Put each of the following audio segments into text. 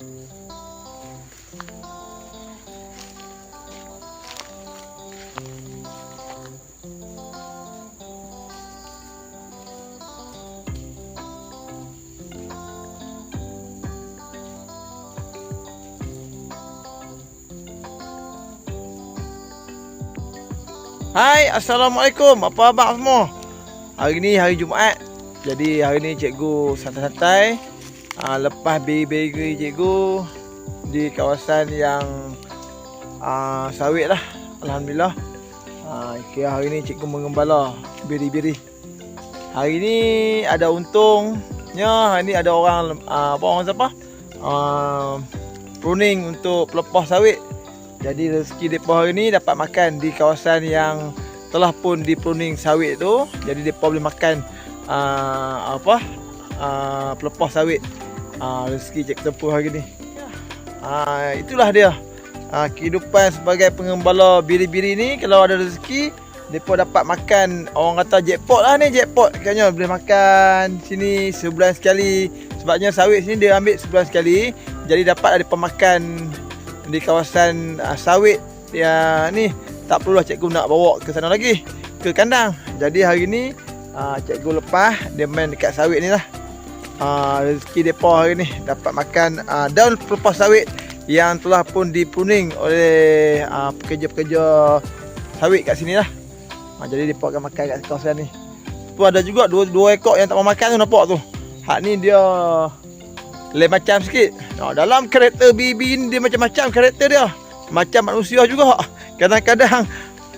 Hai, Assalamualaikum. Apa khabar semua? Hari ni hari Jumaat. Jadi hari ni cikgu santai-santai uh, lepas beri-beri cikgu di kawasan yang uh, sawit lah. Alhamdulillah. Uh, kira hari ni cikgu mengembala beri-beri. Hari ni ada untungnya, hari ni ada orang apa orang siapa? Uh, pruning untuk pelepah sawit. Jadi rezeki depa hari ni dapat makan di kawasan yang telah pun di pruning sawit tu. Jadi depa boleh makan uh, apa? Uh, pelepah sawit. Uh, rezeki cek tempuh hari ni. Uh, itulah dia. Uh, kehidupan sebagai pengembala biri-biri ni kalau ada rezeki depa dapat makan orang kata jackpot lah ni jackpot. Katanya boleh makan sini sebulan sekali. Sebabnya sawit sini dia ambil sebulan sekali. Jadi dapat ada pemakan di kawasan uh, sawit ya ni. Tak perlulah cikgu nak bawa ke sana lagi ke kandang. Jadi hari ni uh, cikgu lepas dia main dekat sawit ni lah uh, rezeki depa hari ni dapat makan uh, daun pelepas sawit yang telah pun dipruning oleh uh, pekerja-pekerja sawit kat sini lah uh, jadi depa akan makan kat kawasan ni tu ada juga dua, dua ekor yang tak mau makan tu nampak tu hak ni dia lain macam sikit. Ha, dalam karakter BB ni dia macam-macam karakter dia. Macam manusia juga. Kadang-kadang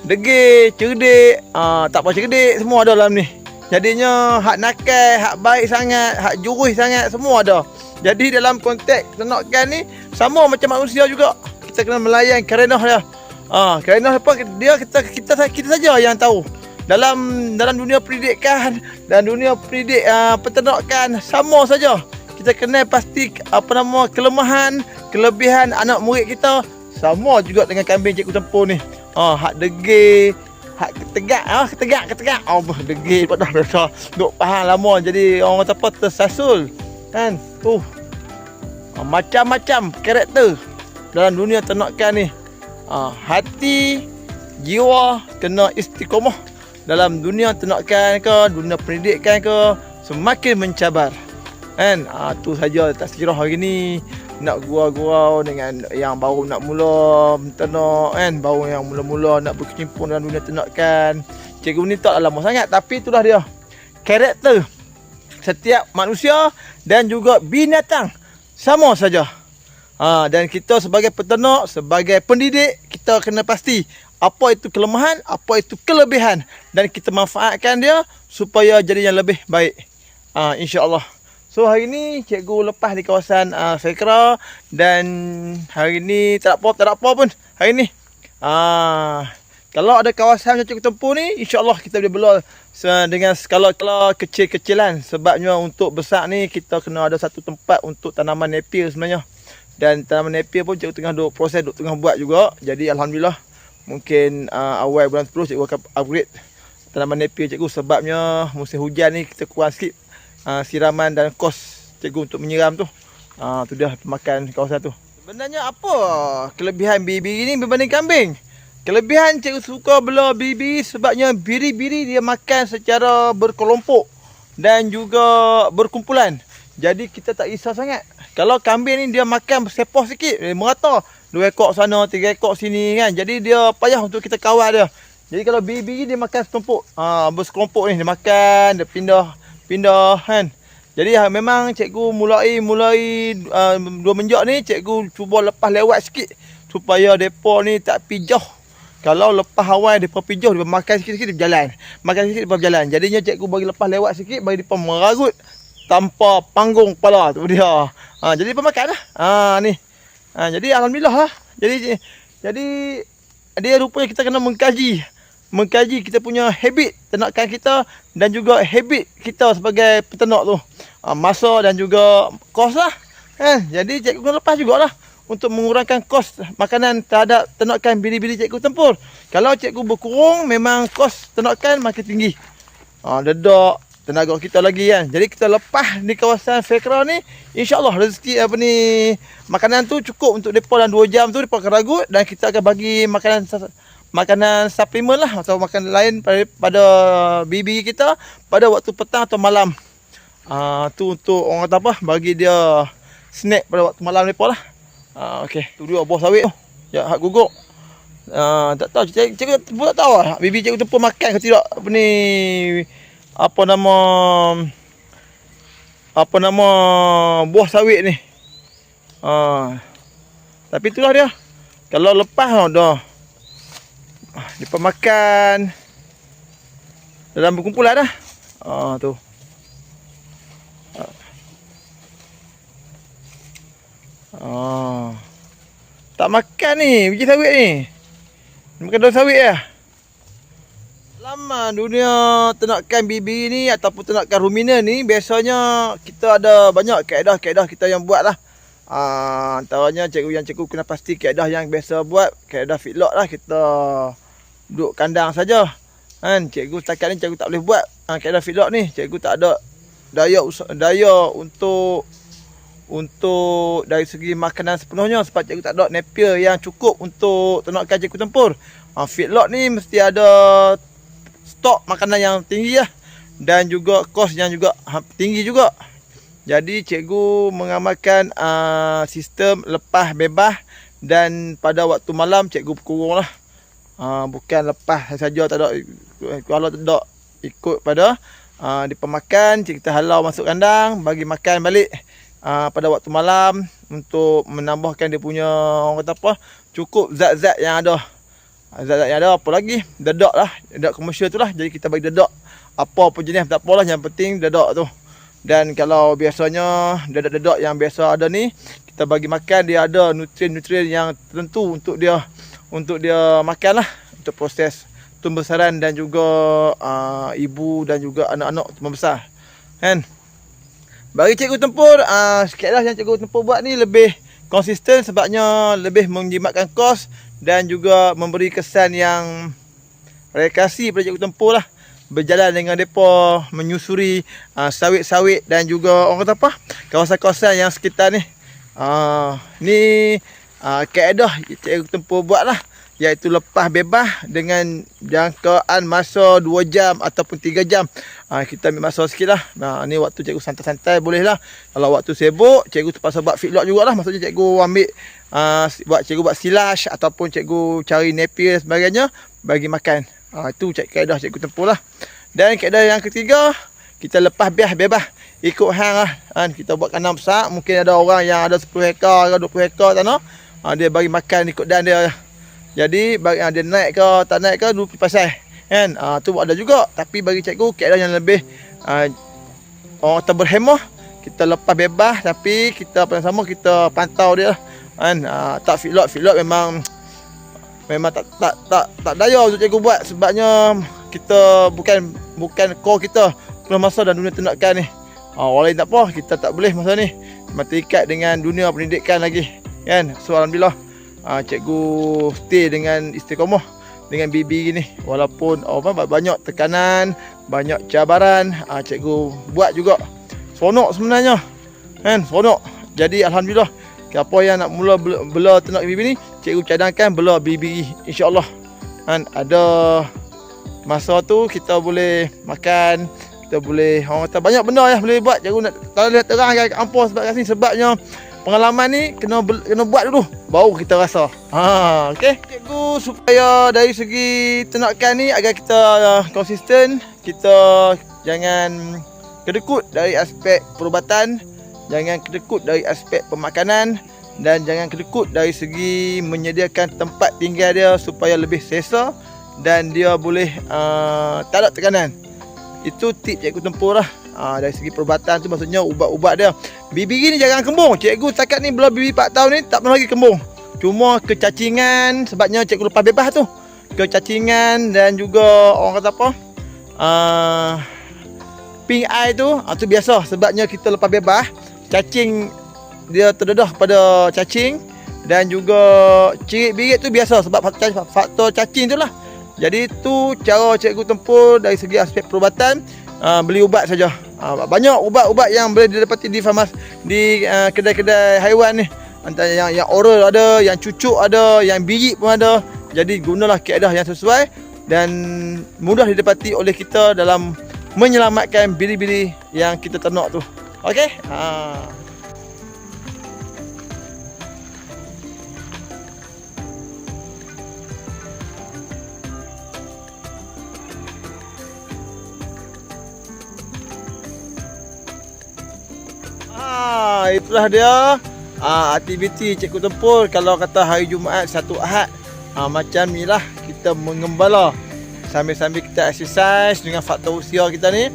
degil, cerdik, ha, tak apa cerdik semua ada dalam ni. Jadinya hak nakal, hak baik sangat, hak jurus sangat semua ada. Jadi dalam konteks ternakan ni sama macam manusia juga. Kita kena melayan kerenah dia. Ha, kerenah apa dia kita kita kita saja yang tahu. Dalam dalam dunia pendidikan dan dunia pendidik uh, peternakan sama saja kita kenal pasti apa nama kelemahan, kelebihan anak murid kita sama juga dengan kambing cikgu tempur ni. Ha, hak degil, hak ketegak, ah, ketegak, ketegak. Oh, degil pada dah duk faham lama jadi orang kata apa tersasul. Kan? Tu. Ha, macam-macam karakter dalam dunia ternakan ni. Ha, hati, jiwa kena istiqomah dalam dunia ternakan ke, dunia pendidikan ke, semakin mencabar kan ah tu saja tak sekira hari ni nak gurau-gurau dengan yang baru nak mula ternak kan? Baru yang mula-mula nak berkecimpung dalam dunia ternak kan? Cikgu ni tak lama sangat tapi itulah dia. Karakter setiap manusia dan juga binatang sama saja. Ha, dan kita sebagai peternak sebagai pendidik kita kena pasti apa itu kelemahan apa itu kelebihan. Dan kita manfaatkan dia supaya jadi yang lebih baik. Ha, insyaallah So hari ni cikgu lepas di kawasan uh, Sekra dan hari ni tak apa tak apa pun hari ni. Uh, kalau ada kawasan macam cikgu tempuh ni insya-Allah kita boleh bela dengan skala-skala kecil-kecilan sebabnya untuk besar ni kita kena ada satu tempat untuk tanaman napier sebenarnya. Dan tanaman napier pun cikgu tengah duk proses duk tengah buat juga. Jadi alhamdulillah mungkin uh, awal bulan 10 cikgu akan upgrade tanaman napier cikgu sebabnya musim hujan ni kita kurang sikit uh, siraman dan kos cikgu untuk menyiram tu. Ah uh, tu dia pemakan kawasan tu. Sebenarnya apa kelebihan biri-biri ni berbanding kambing? Kelebihan cikgu suka bela biri sebabnya biri-biri dia makan secara berkelompok dan juga berkumpulan. Jadi kita tak risau sangat. Kalau kambing ni dia makan sepoh sikit, eh, merata. Dua ekor sana, tiga ekor sini kan. Jadi dia payah untuk kita kawal dia. Jadi kalau biri-biri dia makan setumpuk, ah bersekelompok ni dia makan, dia pindah pindah kan. Jadi ha, memang cikgu mulai mulai uh, dua menjak ni cikgu cuba lepas lewat sikit supaya depa ni tak pijah. Kalau lepas awal depa pijah depa makan sikit-sikit dia berjalan. Makan sikit depa berjalan. Jadinya cikgu bagi lepas lewat sikit bagi depa meragut tanpa panggung kepala tu dia. Ha jadi depa makan lah. Ha ni. Ha jadi alhamdulillah lah. Jadi jadi dia rupanya kita kena mengkaji mengkaji kita punya habit ternakan kita dan juga habit kita sebagai peternak tu. Uh, masa dan juga kos lah. Eh, jadi cikgu kena lepas jugalah untuk mengurangkan kos makanan terhadap ternakan bili-bili cikgu tempur. Kalau cikgu berkurang memang kos ternakan makin tinggi. Ha, dedak, tenaga kita lagi kan. Jadi kita lepas di kawasan Fekra ni, insya-Allah rezeki apa ni makanan tu cukup untuk depa dalam 2 jam tu depa akan ragut dan kita akan bagi makanan makanan suplemen lah atau makanan lain pada, bibi kita pada waktu petang atau malam. Ah uh, tu untuk orang kata apa bagi dia snack pada waktu malam ni lah. Ah uh, okey, tu dia buah sawit tu. Ya hak guguk. Ah uh, tak tahu cikgu, cikgu pun tak tahu lah. Bibi cikgu tu pun makan ke tidak apa ni apa nama apa nama buah sawit ni. Ah uh, tapi itulah dia. Kalau lepas dah Dia makan dalam berkumpulan dah. Ah tu. Ah. Tak makan ni biji sawit ni. Makan daun sawit ya. Lama dunia ternakan bibi ni ataupun ternakan rumina ni biasanya kita ada banyak kaedah-kaedah kita yang buat lah. Ah, antaranya cikgu yang cikgu kena pasti kaedah yang biasa buat, kaedah feedlot lah kita duduk kandang saja. Kan cikgu setakat ni cikgu tak boleh buat ha, kaedah feedlot ni. Cikgu tak ada daya daya untuk untuk dari segi makanan sepenuhnya sebab cikgu tak ada napier yang cukup untuk ternakan cikgu tempur. Ha, feedlot ni mesti ada stok makanan yang tinggi lah. Dan juga kos yang juga ha, tinggi juga. Jadi cikgu mengamalkan uh, sistem lepas bebas dan pada waktu malam cikgu kurung lah. Uh, bukan lepas saja tak ada kalau tak ikut pada uh, di pemakan kita halau masuk kandang bagi makan balik. Uh, pada waktu malam untuk menambahkan dia punya orang kata apa cukup zat-zat yang ada. Zat-zat yang ada apa lagi? Dedak lah. Dedak komersial tu lah. Jadi kita bagi dedak apa apa jenis tak apalah. Yang penting dedak tu dan kalau biasanya dedak-dedak yang biasa ada ni kita bagi makan dia ada nutrien-nutrien yang tertentu untuk dia untuk dia makan lah. Untuk proses pembesaran dan juga uh, ibu dan juga anak-anak membesar. Kan? Bagi cikgu tempur uh, sikit lah yang cikgu tempur buat ni lebih konsisten sebabnya lebih menjimatkan kos dan juga memberi kesan yang rekasi pada cikgu tempur lah berjalan dengan mereka menyusuri uh, sawit-sawit dan juga orang kata apa? Kawasan-kawasan yang sekitar ni. Uh, ni uh, kaedah cikgu tempur buat lah iaitu lepas bebas dengan jangkaan masa 2 jam ataupun 3 jam. Ha, kita ambil masa sikit lah nah, ni waktu cikgu santai-santai boleh lah kalau waktu sibuk cikgu terpaksa buat feedlot jugalah. Maksudnya cikgu ambil uh, buat cikgu buat silash ataupun cikgu cari napier sebagainya bagi makan ha, itu kaedah cikgu tempuh lah. Dan kaedah yang ketiga kita lepas biah bebas. Ikut hang lah. Kan kita buat kandang besar. Mungkin ada orang yang ada 10 hektar atau 20 hektar tanah ha, dia bagi makan ikut dan dia. Jadi bagi dia naik ke tak naik ke dulu pasal. Kan? Ah tu ada juga. Tapi bagi cikgu keadaan yang lebih uh, orang kata berhemah kita lepas bebas. Tapi kita apa sama kita pantau dia kan uh, tak feedlot feedlot memang memang tak tak tak tak daya untuk cikgu buat sebabnya kita bukan bukan core kita penuh masa dan dunia ternakan ni. Uh, orang lain tak apa kita tak boleh masa ni. Mati ikat dengan dunia pendidikan lagi kan? So alhamdulillah uh, cikgu stay dengan istiqomah dengan bibi gini. Walaupun oh, banyak tekanan banyak cabaran uh, cikgu buat juga. Seronok sebenarnya kan? Seronok. Jadi alhamdulillah siapa yang nak mula bela ternak bibi ni cikgu cadangkan bela bibi insyaallah kan ada masa tu kita boleh makan kita boleh orang kata banyak benda ya boleh buat cikgu nak kalau lihat terang kat kampus sebab kat sini sebabnya pengalaman ni kena kena buat dulu baru kita rasa. Ha okey. Cikgu supaya dari segi ternakan ni agar kita uh, konsisten, kita jangan kedekut dari aspek perubatan, jangan kedekut dari aspek pemakanan dan jangan kedekut dari segi menyediakan tempat tinggal dia supaya lebih selesa dan dia boleh uh, tak ada tekanan. Itu tip cikgu tempur lah. Ha, dari segi perubatan tu maksudnya ubat-ubat dia. Bibi ni jangan kembung. Cikgu setakat ni belum bibi 4 tahun ni tak pernah lagi kembung. Cuma kecacingan sebabnya cikgu lepas bebas tu. Kecacingan dan juga orang kata apa? Uh, pink eye tu, uh, tu biasa sebabnya kita lepas bebas. Cacing dia terdedah pada cacing dan juga cirit-birit tu biasa sebab faktor cacing tu lah. Jadi tu cara cikgu tempur dari segi aspek perubatan uh, beli ubat saja. Uh, banyak ubat-ubat yang boleh didapati di farmas di uh, kedai-kedai haiwan ni. Antara yang yang oral ada, yang cucuk ada, yang biji pun ada. Jadi gunalah kaedah yang sesuai dan mudah didapati oleh kita dalam menyelamatkan bili-bili yang kita ternak tu. Okey? Ha. Ah, itulah dia ah, aktiviti Cikgu Tempur kalau kata hari Jumaat satu Ahad. Ah, macam ni lah kita mengembala sambil-sambil kita exercise dengan faktor usia kita ni.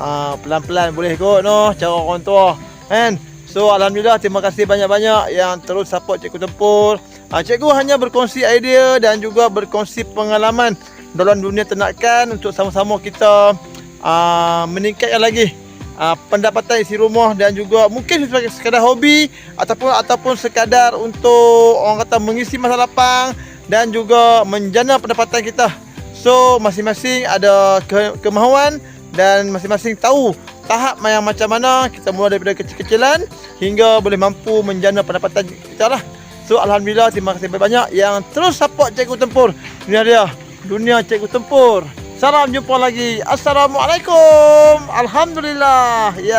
Ah, pelan-pelan boleh kot noh cara orang tua. Kan? So alhamdulillah terima kasih banyak-banyak yang terus support Cikgu Tempur. Ah, cikgu hanya berkongsi idea dan juga berkongsi pengalaman dalam dunia ternakan untuk sama-sama kita ah, meningkatkan lagi uh, pendapatan isi rumah dan juga mungkin sebagai sekadar hobi ataupun ataupun sekadar untuk orang kata mengisi masa lapang dan juga menjana pendapatan kita. So masing-masing ada ke- kemahuan dan masing-masing tahu tahap yang macam mana kita mula daripada kecil-kecilan hingga boleh mampu menjana pendapatan kita lah. So alhamdulillah terima kasih banyak yang terus support Cikgu Tempur. Ini dia dunia Cikgu Tempur. Salam jumpa lagi. Assalamualaikum. Alhamdulillah. Ya.